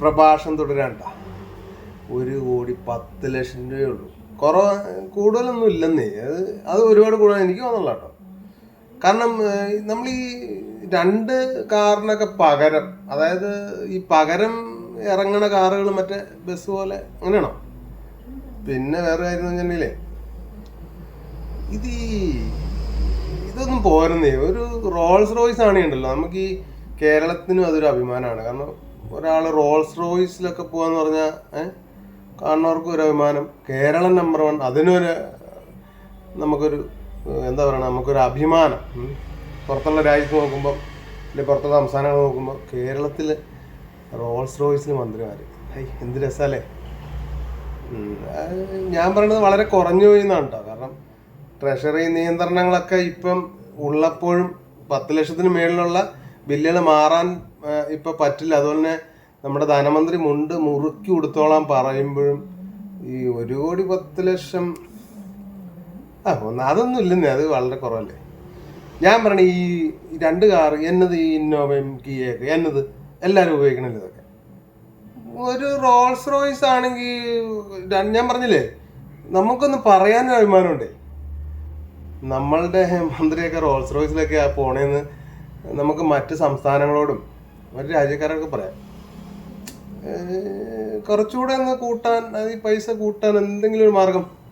പ്രഭാഷണം തുടരണ്ട. ഒരു കോടി പത്ത് ലക്ഷം രൂപയേ ഉള്ളൂ കുറവ് കൂടുതലൊന്നും ഇല്ലെന്നേ. അത് അത് ഒരുപാട് കൂടുതൽ എനിക്ക് തോന്നുന്നില്ല കേട്ടോ. കാരണം നമ്മൾ ഈ രണ്ട് കാറിനൊക്കെ പകരം അതായത് ഈ പകരം ഇറങ്ങണ കാറുകൾ മറ്റേ ബസ് പോലെ അങ്ങനെയാണോ? പിന്നെ വേറെ കാര്യം വെച്ചിട്ടുണ്ടെങ്കിലേ ഇത് ഈ ഇതൊന്നും പോരുന്നേ. ഒരു റോൾസ് റോയ്സ് ആണ് ഉണ്ടല്ലോ നമുക്ക് ഈ കേരളത്തിനും അതൊരു അഭിമാനമാണ്. കാരണം ഒരാൾ റോൾസ് റോയ്സിലൊക്കെ പോകാന്ന് പറഞ്ഞാൽ ഏഹ് കാണുന്നവർക്കും ഒരു അഭിമാനം. കേരളം നമ്പർ വൺ അതിനൊരു നമുക്കൊരു എന്താ പറയുക നമുക്കൊരു അഭിമാനം. പുറത്തുള്ള രാജ്യത്ത് നോക്കുമ്പോൾ അല്ലെങ്കിൽ പുറത്തുള്ള സംസ്ഥാനങ്ങൾ നോക്കുമ്പോൾ കേരളത്തിൽ റോൾസ് റോയ്സിൽ മന്ത്രിമാർ ഹൈ എന്ത് രസമല്ലേ ഞാൻ പറയുന്നത് വളരെ കുറഞ്ഞു പോയി എന്നാണ് കേട്ടോ കാരണം ട്രഷറി നിയന്ത്രണങ്ങളൊക്കെ ഇപ്പം ഉള്ളപ്പോഴും പത്ത് ലക്ഷത്തിന് മേളിലുള്ള ബില്ലുകൾ മാറാൻ ഇപ്പൊ പറ്റില്ല. അതുപോലെ തന്നെ നമ്മുടെ ധനമന്ത്രി മുണ്ട് മുറുക്കി കൊടുത്തോളാൻ പറയുമ്പോഴും ഈ ഒരു കോടി പത്ത് ലക്ഷം ആ ഒന്ന് അതൊന്നും ഇല്ലെന്നേ അത് വളരെ കുറവല്ലേ? ഞാൻ പറഞ്ഞ ഈ രണ്ട് കാർ എന്നത് ഈ ഇന്നോവയും കിയൊക്കെ എന്നത് എല്ലാവരും ഉപയോഗിക്കണല്ലോ ഇതൊക്കെ? ഒരു റോൾസ് റോയ്സ് ആണെങ്കിൽ ഞാൻ പറഞ്ഞില്ലേ നമുക്കൊന്ന് പറയാനൊരു അഭിമാനമുണ്ടേ? നമ്മളുടെ മന്ത്രിയൊക്കെ റോൾസ് റോയ്സിലൊക്കെ പോണേന്ന് നമുക്ക് മറ്റ് സംസ്ഥാനങ്ങളോടും മറ്റ് രാജ്യക്കാരൊക്കെ പറയാം. കുറച്ചുകൂടെ ഒന്ന് കൂട്ടാൻ അത് ഈ പൈസ കൂട്ടാൻ എന്തെങ്കിലും ഒരു മാർഗം